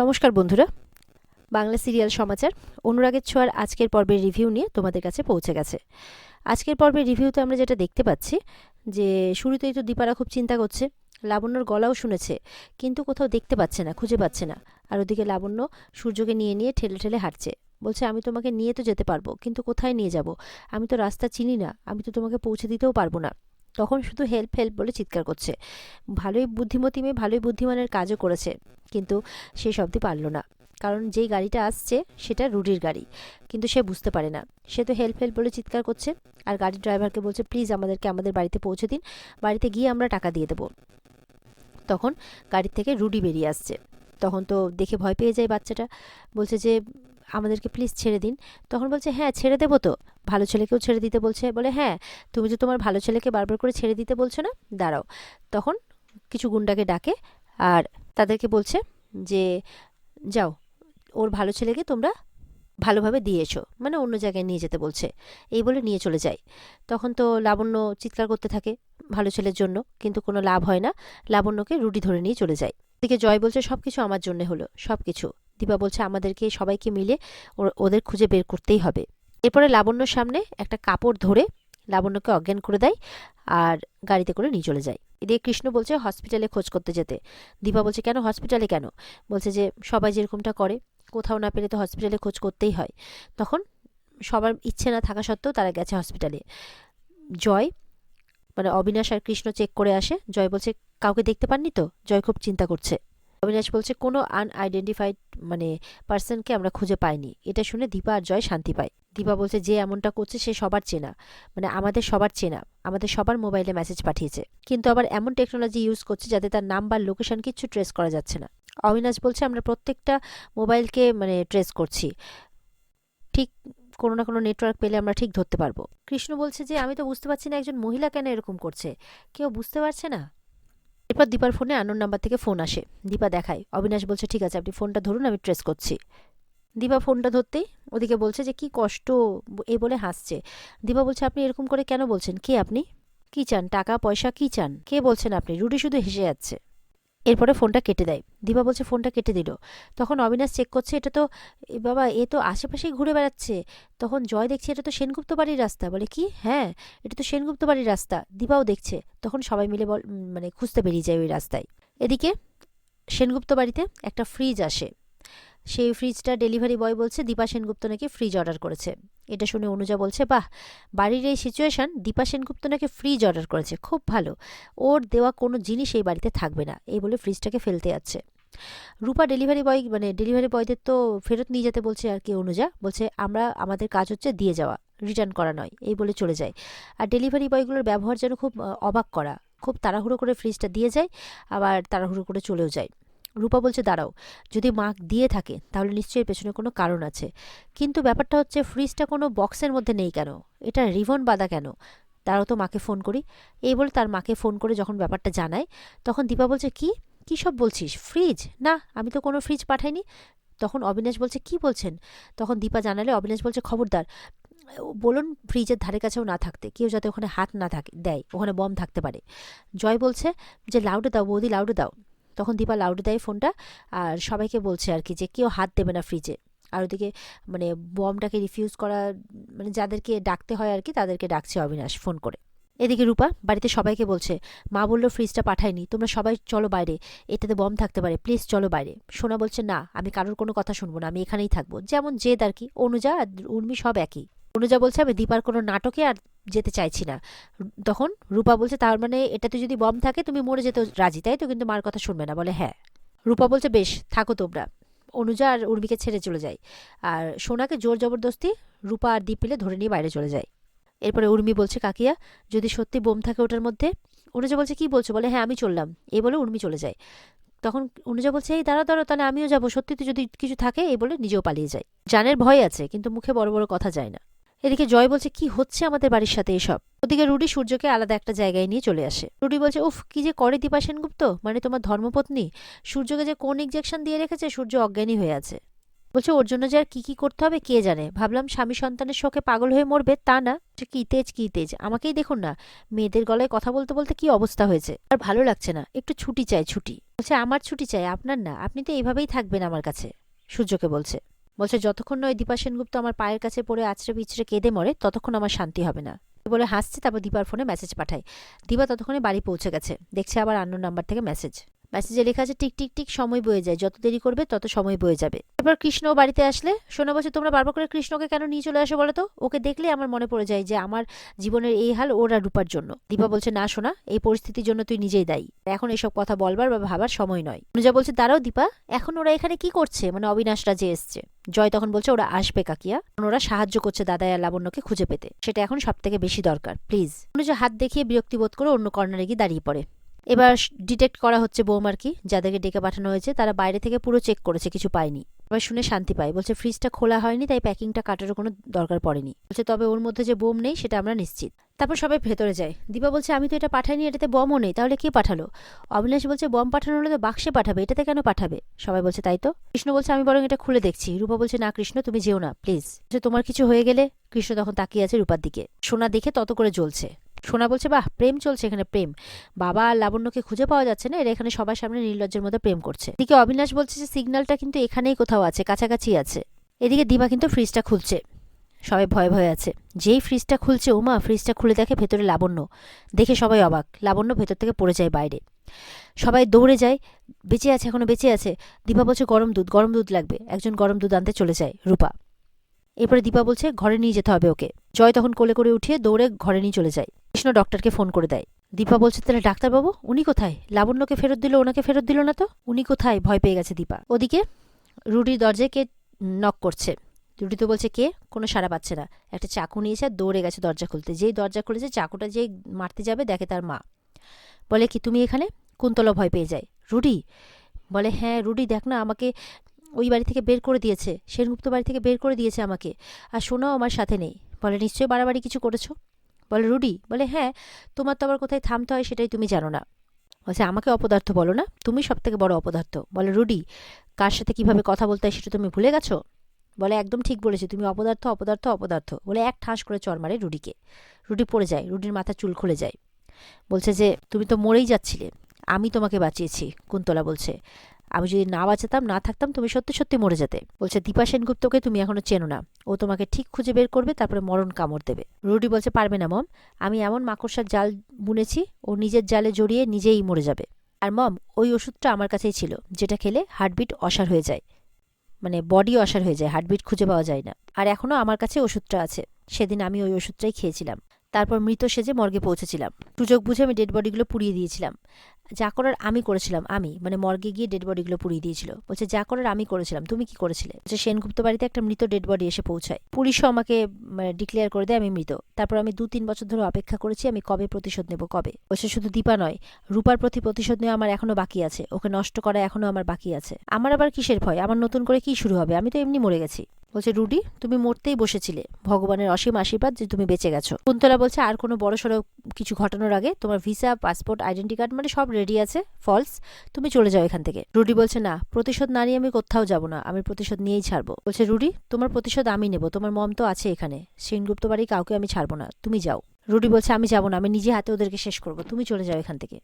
নমস্কার বন্ধুরা। বাংলা সিরিয়াল সমাচার, অনুরাগের ছোঁয়ার আজকের পর্বের রিভিউ নিয়ে তোমাদের কাছে পৌঁছে গেছে। আজকের পর্বের রিভিউতে আমরা যেটা দেখতে পাচ্ছি, যে শুরুতেই তো দীপারা খুব চিন্তা করছে, লাবণ্যর গলাও শুনেছে, কিন্তু কোথাও দেখতে পাচ্ছে না, খুঁজে পাচ্ছে না। আর ওদিকে লাবণ্য সূর্যকে নিয়ে নিয়ে ঠেলে ঠেলে হাঁটছে, বলছে, আমি তোমাকে নিয়ে তো যেতে পারব, কিন্তু কোথায় নিয়ে যাব? আমি তো রাস্তা চিনি না, আমি তো তোমাকে পৌঁছে দিতেও পারব না। তখন শুধু হেল্প হেল্প বলে চিৎকার করছে। ভালোই বুদ্ধিমতী মেয়ে, ভালোই বুদ্ধিমানের কাজও করেছে। কিন্তু সে শব্দই পারল না। কারণ যেই গাড়িটা আসছে, সেটা রুডির গাড়ি। কিন্তু সে বুঝতে পারে না। সে তো হেল্প হেল্প বলে চিৎকার করছে। আর গাড়ির ড্রাইভারকে বলছে, প্লিজ আমাদেরকে আমাদের বাড়িতে পৌঁছে দিন। বাড়িতে গিয়ে আমরা টাকা দিয়ে দেবো। তখন গাড়ির থেকে রুডি বেরিয়ে আসছে। তখন তো দেখে ভয় পেয়ে যায় বাচ্চাটা। বলছে যে, আমাদেরকে প্লিজ ছেড়ে দিন। তখন বলছে হ্যাঁ ছেড়ে দেবো তো। ভালো ছেলেকেও ছেড়ে দিতে বলছে। বলে হ্যাঁ তুমি তো তোমার ভালো ছেলেকে বারবার করে ছেড়ে দিতে বলছো না, দাঁড়াও। তখন কিছু গুন্ডাকে ডাকে, আর তাদেরকে বলছে যে, যাও, ওর ভালো ছেলেকে তোমরা ভালোভাবে দিয়ে এসো। মানে অন্য জায়গায় নিয়ে যেতে বলছে। এই বলে নিয়ে চলে যায়। তখন তো লাবণ্য চিৎকার করতে থাকে ভালো ছেলের জন্য, কিন্তু কোনো লাভ হয় না। লাবণ্যকে রুটি ধরে নিয়ে চলে যায়। এদিকে জয় বলছে সব কিছু আমার জন্য হলো সব কিছু দীপা বলছে, আমাদেরকে, সবাইকে মিলে ওদের খুঁজে বের করতেই হবে। এরপরে লাবণ্যর সামনে একটা কাপড় ধরে লাবণ্যকে অজ্ঞান করে দেয় আর গাড়িতে করে নিয়ে চলে যায়। এদিকে কৃষ্ণ বলছে হসপিটালে খোঁজ করতে যেতে। দীপা বলছে কেন? হসপিটালে কেন? বলছে যে সবাই যেরকমটা করে কোথাও না পেলে তো হসপিটালে খোঁজ করতেই হয়। তখন সবার ইচ্ছে না থাকা সত্ত্বেও তারা গেছে হসপিটালে। জয় মানে অবিনাশ আর কৃষ্ণ চেক করে আসে। জয় বলছে কাউকে দেখতে পাননি তো? জয় খুব চিন্তা করছে। অবিনাশ বলছে, কোনো আনআইডেন্টিফাইড মানে পার্সনকে আমরা খুঁজে পাইনি। এটা শুনে দীপা আর জয় শান্তি পায়। দীপা বলছে, যে এমনটা করছে, সে সবার চেনা। মানে আমাদের সবার চেনা। আমাদের সবার মোবাইলে মেসেজ পাঠিয়েছে। কিন্তু আবার এমন টেকনোলজি ইউজ করছে, যাতে তার নাম বা লোকেশন কিচ্ছু ট্রেস করা যাচ্ছে না। অবিনাশ বলছে, আমরা প্রত্যেকটা মোবাইলকে মানে ট্রেস করছি। ঠিক কোনো না কোনো নেটওয়ার্ক পেলে আমরা ঠিক ধরতে পারব। কৃষ্ণ বলছে, যে আমি তো বুঝতে পারছি না একজন মহিলা কেন এরকম করছে। কেউ বুঝতে পারছে না? এরপর দীপার ফোনে আনোর নাম্বার থেকে ফোন আসে। দীপা দেখায়। অবিনাশ বলছে, ঠিক আছে, আপনি ফোনটা ধরুন, আমি ট্রেস করছি। দীপা ফোনটা ধরতেই ওদিকে বলছে যে, কি কষ্ট, এ বলে হাসছে। দীপা বলছে, আপনি এরকম করে কেন বলছেন? কে আপনি? কি চান? টাকা, পয়সা, কি চান? কে বলছেন আপনি? রুটি শুধু হেসে যাচ্ছে। এরপরে ফোনটা কেটে দেয়। দীপা বলছে, ফোনটা কেটে দিল। তখন অবিনাশ চেক করছে, এটা তো বাবা, এ তো আশেপাশেই ঘুরে বেড়াচ্ছে। তখন জয় দেখছে, এটা তো সেনগুপ্ত বাড়ির রাস্তা। বলে, কি? হ্যাঁ এটা তো সেনগুপ্ত বাড়ির রাস্তা। দীপাও দেখছে। তখন সবাই মিলে বল মানে খুঁজতে বেরিয়ে যায় ওই রাস্তায়। এদিকে সেনগুপ্ত বাড়িতে একটা ফ্রিজ আসে। সেই ফ্রিজটা ডেলিভারি বয় বলছে, দীপা সেনগুপ্ত নাকি ফ্রিজ অর্ডার করেছে। এটা শুনে অনুজা বলছে, বাহ, বাড়ির এই সিচুয়েশন দীপা সেনগুপ্ত নাকি ফ্রিজ অর্ডার করেছে, খুব ভালো। ওর দেওয়া কোনো জিনিস এই বাড়িতে থাকবে না। এই বলে ফ্রিজটাকে ফেলতে যাচ্ছে। রূপা ডেলিভারি বয় মানে ডেলিভারি বয়দের তো ফেরত নিয়ে যেতে বলছে আর কি অনুজা। বলছে, আমরা, আমাদের কাজ হচ্ছে দিয়ে যাওয়া রিটার্ন করা নয়। এই বলে চলে যায়। আর ডেলিভারি বয়গুলোর ব্যবহার যেন খুব অবাক করা। খুব তাড়াহুড়ো করে ফ্রিজটা দিয়ে যায়, আবার তাড়াহুড়ো করে চলেও যায়। রূপা বলছে, দাঁড়াও, যদি মাক দিয়ে থাকে, তাহলে নিশ্চয়ই পেছনে কোনো কারণ আছে। কিন্তু ব্যাপারটা হচ্ছে, ফ্রিজটা কোনো বক্সের মধ্যে নেই কেন? এটা রিভন বাঁধা কেন? তারাও তো, মাকে ফোন করি। এই বলে তার মাকে ফোন করে যখন ব্যাপারটা জানায়, তখন দীপা বলছে, কি? কী সব বলছিস? ফ্রিজ? না, আমি তো কোনো ফ্রিজ পাঠাইনি। তখন অবিনাশ বলছে, কি বলছেন? তখন দীপা জানালে, অবিনাশ বলছে, খবরদার, বলুন ফ্রিজের ধারে কাছেও না থাকতে, কেউ যাতে ওখানে হাত না থাকে, দেয়, ওখানে বম থাকতে পারে। জয় বলছে যে, লাউডে দাও, বৌদি, লাউডে দাও। তখন দীপা লাউডে দেয় ফোনটা আর সবাইকে বলছে আর কি যে কেউ হাত দেবে না ফ্রিজে আর ওদিকে মানে বমটাকে রিফিউজ করা মানে যাদেরকে ডাকতে হয় আর কি তাদেরকে ডাকছে অবিনাশ ফোন করে। এদিকে রূপা বাড়িতে সবাইকে বলছে, মা বলল ফ্রিজটা পাঠায়নি, তোমরা সবাই চলো বাইরে, এটাতে বম থাকতে পারে প্লিজ চলো বাইরে। সোনা বলছে, না, আমি কারোর কোনো কথা শুনব না, আমি এখানেই থাকব। যেমন জেদ আর কি, অনুজা আর উর্মি সব একই। অনুজা বলছে, আমি দীপার কোনো নাটকে আর যেতে চাইছি না। তখন রূপা বলছে, তার মানে এটাতে যদি বম থাকে, তুমি মরে যেতে রাজি, তাই তো? কিন্তু মার কথা শুনবে না, বলে হ্যাঁ। রূপা বলছে, বেশ, থাকো তোমরা। অনুজা আর উর্মিকে ছেড়ে চলে যায়। আর সোনাকে জোর জবরদস্তি রূপা আর দীপ মিলে ধরে নিয়ে বাইরে চলে যায়। এরপরে উর্মি বলছে, কাকিয়া, যদি সত্যি বোম থাকে ওটার মধ্যে? অনুজা বলছে, কি বলছো? বলে হ্যাঁ আমি চললাম। এই বলে উর্মি চলে যায়। তখন অনুজা বলছে, এই দাঁড়া দাঁড়া তাহলে আমিও যাব। সত্যি তো যদি কিছু থাকে এই বলে নিজেও পালিয়ে যায়। জানের ভয় আছে, কিন্তু মুখে বড় বড় কথা যায় না। এদিকে জয় বলছে, কি হচ্ছে আমাদের বাড়ির সাথে এসব? ওদিকে রুডি সূর্যকে আলাদা একটা জায়গায় নিয়ে চলে আসে। রুডি বলছে, উফ, কি যে করে দীপা সেনগুপ্ত? মানে তোমার ধর্মপত্নী? সূর্যকে যে কোন ইঞ্জেকশন দিয়ে রেখেছে, সূর্য অজ্ঞানী হয়ে আছে। বলছে, ওর জন্য যে আর কি কি করতে হবে, কে জানে? ভাবলাম স্বামী সন্তানের শোকে পাগল হয়ে মরবে, তা না। কি তেজ কি তেজ? আমাকেই দেখুন না। মেয়েদের গলায় কথা বলতে বলতে কি অবস্থা হয়েছে? আর ভালো লাগছে না। একটু ছুটি চাই, ছুটি। বলছে, আমার ছুটি চাই, আপনার না। আপনি তো এইভাবেই থাকবেন আমার কাছে, সূর্যকে বলছে। বলছে, যতক্ষণ নয় দীপা সেনগুপ্ত আমার পায়ের কাছে পড়ে আছড়ে পিছড়ে কেঁদে মরে, ততক্ষণ আমার শান্তি হবে না। বলে হাসছে, তারপর দীপার ফোনে মেসেজ পাঠায়। দীপা ততক্ষণে বাড়ি পৌঁছে গেছে। দেখছে আবার আন্ন নাম্বার থেকে মেসেজ মেসেজে লেখা আছে টিক টিক টিক সময় বয়ে যায়। যত দেরি করবে তত সময় বয়ে যাবে। এবার কৃষ্ণ বাড়িতে আসলে শোনা বলছে তোমরা বারবার করে কৃষ্ণকে কেন নিয়ে চলে আসো বলো তো? ওকে দেখলে আমার মনে পড়ে যায় যে আমার জীবনের এই হাল ওর রূপার জন্য। দীপা বলছে না শোনা এই পরিস্থিতির জন্য তুই নিজেই দায়ী। এখন এসব কথা বলবার বা ভাবার সময় নয়। অনুজা বলছে দাঁড়াও দীপা এখন ওরা এখানে কি করছে? মানে অবিনাশরা যে এসছে। জয় তখন বলছে ওরা আসবে কাকিয়া। ওরা সাহায্য করছে দাদা আর লাবণ্যকে খুঁজে পেতে। সেটা এখন সব থেকে বেশি দরকার প্লিজ। অনুজা হাত দেখিয়ে বিরক্তি বোধ করে অন্য কর্নারে গিয়ে দাঁড়িয়ে পড়ে। এবার ডিটেক্ট করা হচ্ছে বৌমার কি, যাদেরকে ডেকে পাঠানো হয়েছে, তারা বাইরে থেকে পুরো চেক করেছে, কিছু পায়নি। এবার শুনে শান্তি পায়। বলছে ফ্রিজটা খোলা হয়নি, তাই প্যাকিংটা কাটারও কোনো দরকার পড়েনি। বলছে, তবে ওর মধ্যে যে বোম নেই, সেটা আমরা নিশ্চিত। তারপর সবাই ভেতরে যায়। দীপা বলছে, আমি তো এটা পাঠাইনি, এটাতে বমও নেই, তাহলে কে পাঠালো? অবিনাশ বলছে, বম পাঠানো হলে তো বাক্সে পাঠাবে, এটাতে কেন পাঠাবে? সবাই বলছে, তাই তো। কৃষ্ণ বলছে, আমি বরং এটা খুলে দেখছি। রূপা বলছে, না কৃষ্ণ, তুমি যেও না, প্লিজ। তোমার কিছু হয়ে গেলে? কৃষ্ণ তখন তাকিয়ে আছে রূপার দিকে। সোনা দেখে তত করে জ্বলছে। সোনা বলছে, বাহ, প্রেম চলছে এখানে, প্রেম। বাবা আর লাবণ্যকে খুঁজে পাওয়া যাচ্ছে না, এরা এখানে সবার সামনে নির্লজ্জের মধ্যে প্রেম করছে। এদিকে অবিনাশ বলছে যে, সিগন্যালটা কিন্তু এখানেই কোথাও আছে, কাছাকাছি আছে। এদিকে দিবা কিন্তু ফ্রিজটা খুলছে, সবাই ভয়ে ভয়ে আছে। যেই ফ্রিজটা খুলছে ওমা ফ্রিজটা খুলে দেখে ভেতরে লাবণ্য। দেখে সবাই অবাক, লাবণ্য ভেতর থেকে পড়ে যায় বাইরে। সবাই দৌড়ে যায়, বেঁচে আছে, এখনও বেঁচে আছে। দীপা বলছে, গরম দুধ গরম দুধ লাগবে। একজন গরম দুধ আনতে চলে যায়, রূপা। এরপরে দীপা বলছে, ঘরে নিয়ে যেতে হবে ওকে। জয় তখন কোলে করে উঠিয়ে দৌড়ে ঘরে নিয়ে চলে যায়। কৃষ্ণ ডক্টরকে ফোন করে দেয়। দীপা বলছে, তাহলে ডাক্তারবাবু, উনি কোথায়? লাবণ্যকে ফেরত দিল, ওনাকে ফেরত দিল না তো? উনি কোথায়? ভয় পেয়ে গেছে দীপা। ওদিকে রুডির দরজায় কে নক করছে? রুডি তো বলছে, কে? কোনো সাড়া পাচ্ছে না। একটা চাকু নিয়েছে আর দৌড়ে গেছে দরজা খুলতে। যেই দরজা খুলেছে, চাকুটা যেই মারতে যাবে, দেখে তার মা। বলে, কি তুমি এখানে? কুন্তলা ভয় পেয়ে যায়। রুডি বলে হ্যাঁ রুডি, দেখ না, আমাকে ওই বাড়ি থেকে বের করে দিয়েছে। সেনগুপ্ত বাড়ি থেকে বের করে দিয়েছে আমাকে। আর সোনাও আমার সাথে নেই। বলে, নিশ্চয়ই বাড়াবাড়ি কিছু করেছ? বলে, রুডি। বলে হ্যাঁ তোমার তো আবার কোথায় থামতে হয় সেটাই তুমি জানো না। বলছে, আমাকে অপদার্থ বলো না, তুমি সব থেকে বড় অপদার্থ। বলে, রুডি, কার সাথে কীভাবে কথা বলতে হয় সেটা তুমি ভুলে গেছো? বলে, একদম ঠিক বলেছে, তুমি অপদার্থ অপদার্থ অপদার্থ। বলে, এক ঠাঁস করে চর মারে রুডিকে। রুডি পড়ে যায়, রুডির মাথা চুল খুলে যায়। বলছে যে, তুমি তো মরেই যাচ্ছিলে, আমি তোমাকে বাঁচিয়েছি, কুন্তলা বলছে। আমি যদি না বাঁচাতাম, না থাকতাম, তুমি সত্যি সত্যি মরে যেতে। বলছে, দীপা সেনগুপ্তকে তুমি এখনও চেনো না। ও তোমাকে ঠিক খুঁজে বের করবে, তারপরে মরণ কামড় দেবে। রুডি বলছে, পারবে না, মম। আমি এমন মাকড়সার জাল বুনেছি, ও নিজের জালে জড়িয়ে নিজেই মরে যাবে। আর মম, ওই ওষুধটা আমার কাছেই ছিল, যেটা খেলে হার্টবিট অসার হয়ে যায়। মানে বডি অসার হয়ে যায়, হার্টবিট খুঁজে পাওয়া যায় না। আর এখনও আমার কাছে ওষুধটা আছে। সেদিন আমি ওই ওষুধটাই খেয়েছিলাম। তারপর মৃত সেজে মর্গে পৌঁছেছিলাম। সুযোগ বুঝে আমি ডেড বডিগুলো পুড়িয়ে দিয়েছিলাম। যা করার আমি করেছিলাম, আমি মানে মর্গে গিয়ে ডেড বডিগুলো পুড়িয়ে দিয়েছিল। বলছে, যা করার আমি করেছিলাম, তুমি কি করেছিলে? বলছে সেনগুপ্ত বাড়িতে একটা মৃত ডেড বডি এসে পৌঁছায়। পুলিশও আমাকে মানে ডিক্লেয়ার করে দেয়, আমি মৃত। তারপর আমি দু তিন বছর ধরে অপেক্ষা করেছি, আমি কবে প্রতিশোধ নেব, কবে? বলছে, শুধু দীপা নয়, রূপার প্রতি প্রতিশোধ নেওয়া আমার এখনও বাকি আছে। ওকে নষ্ট করা এখনও আমার বাকি আছে। আমার আবার কিসের ভয়? আমার নতুন করে কি শুরু হবে? আমি তো এমনি মরে গেছি। বলছে, রুডি, তুমি মরতেই বসেছিলে। ভগবানের অসীম আশীর্বাদ যে তুমি বেঁচে গেছো। কুন্তলা বলছে, আর কোনো বড় সড়ো কিছু ঘটানোর আগে তোমার ভিসা, পাসপোর্ট, আইডেন্টি কার্ড মানে সব রেডি আছে ফলস তুমি চলে যাও এখান থেকে। রুডি বলছে, না, প্রতিশোধ না নিয়ে আমি কোথাও যাব না, আমি প্রতিশোধ নিয়েই ছাড়বো। বলছে, রুডি, তোমার প্রতিশোধ আমি নেব, তোমার মম তো আছে এখানে, সেনগুপ্ত বাড়ি কাউকে আমি ছাড়বো না, তুমি যাও। রুডি বলছে, আমি যাব না, আমি নিজে হাতে ওদেরকে শেষ করব, তুমি চলে যাও এখান থেকে।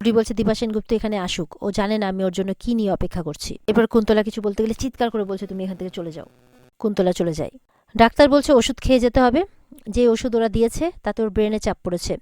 রুডি বলছে, দীপা সেনগুপ্ত এখানে আসুক, ও জানে না আমি ওর জন্য কি নিয়ে অপেক্ষা করছি। এবার কুন্তলা কিছু বলতে গেলে চিৎকার করে বলছে, তুমি এখান থেকে চলে যাও। কুন্তলা চলে যায়। ডাক্তার বলছে, ওষুধ খেয়ে যেতে হবে। যে ওষুধ ওরা দিয়েছে, তাতে ওর ব্রেনে চাপ পড়েছে।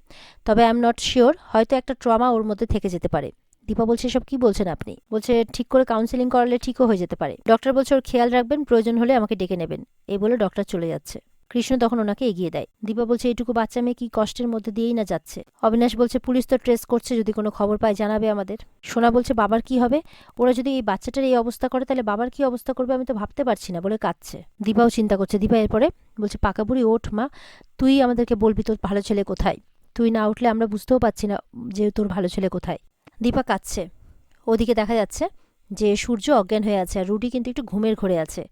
তবে আই এম নট শিওর হয়তো একটা ট্রমা ওর মধ্যে থেকে যেতে পারে। দীপা বলছে সব কি বলছেন আপনি? বলছে, ঠিক করে কাউন্সেলিং করালে ঠিকও হয়ে যেতে পারে। ডক্টর বলছে, ওর খেয়াল রাখবেন, প্রয়োজন হলে আমাকে ডেকে নেবেন। এই বলে ডক্টর চলে যাচ্ছে। কৃষ্ণ তখন ওনাকে এগিয়ে দেয়। দীপা বলছে, এইটুকু বাচ্চা মেয়ে কি কষ্টের মধ্যে দিয়েই না যাচ্ছে? অবিনাশ বলছে, পুলিশ তো ট্রেস করছে, যদি কোনো খবর পায় জানাবে আমাদের। সোনা বলছে, বাবার কি হবে? ওরা যদি এই বাচ্চাটার এই অবস্থা করে, তাহলে বাবার কি অবস্থা করবে আমি তো ভাবতে পারছি না, বলে কাঁদছে। দীপাও চিন্তা করছে, দীপা, এরপরে? বলছে পাকা বুড়ি ওঠ মা, তুই আমাদেরকে বলবি তোর ভালো ছেলে কোথায়? তুই না উঠলে আমরা বুঝতেও পারছি না যে তোর ভালো ছেলে কোথায়। দীপা কাঁদছে। ওদিকে দেখা যাচ্ছে যে সূর্য অজ্ঞান হয়ে আছে আর রুডি কিন্তু একটু ঘুমের ঘরে আছে।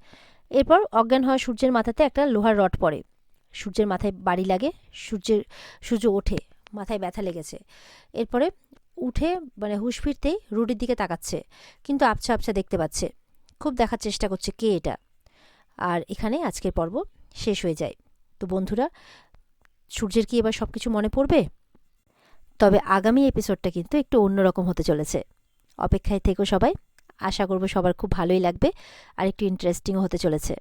এরপর অজ্ঞান হওয়া সূর্যের মাথাতে একটা লোহার রড পড়ে। সূর্যের মাথায় বাড়ি লাগে, সূর্যের, সূর্য ওঠে, মাথায় ব্যথা লেগেছে। এরপরে উঠে মানে হুশ ফিরতেই রুডির দিকে তাকাচ্ছে, কিন্তু আবছা আবছা দেখতে পাচ্ছে। খুব দেখার চেষ্টা করছে কে এটা। আর এখানে আজকের পর্ব শেষ হয়ে যায়। তো বন্ধুরা, সূর্যের কি এবার সব কিছু মনে পড়বে? তবে আগামী এপিসোডটা কিন্তু একটু অন্যরকম হতে চলেছে। অপেক্ষায় থেকো সবাই। আশা করব সবার খুব ভালোই লাগবে আর একটু ইন্টারেস্টিংও হতে চলেছে।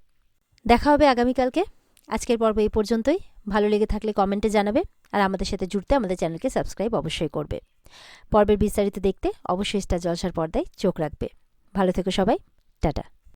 দেখা হবে আগামীকালকে। আজকের পর্ব এই পর্যন্তই। ভালো লেগে থাকলে কমেন্টে জানাবে আর আমাদের সাথে জুড়তে আমাদের চ্যানেলকে সাবস্ক্রাইব অবশ্যই করবে। পর্বের বিস্তারিত দেখতে অবশ্যই স্টার জলসার পর্দায় চোখ রাখবে। ভালো থেকো সবাই। টাটা।